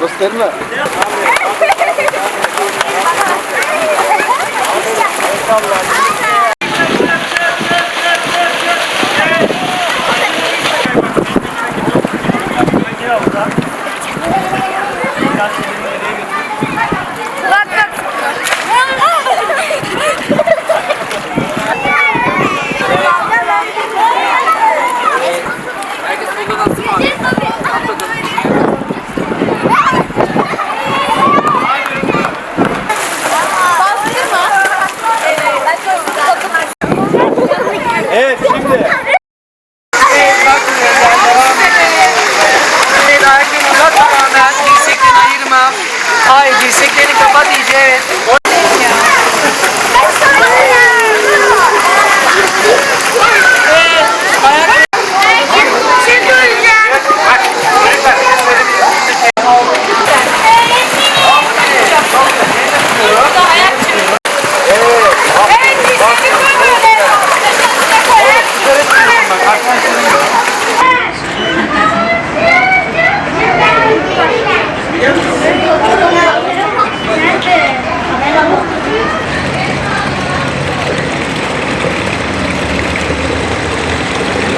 Gösterme. Bak bak. Evet şimdi. Hayır dirseklerini kapat iyice evet.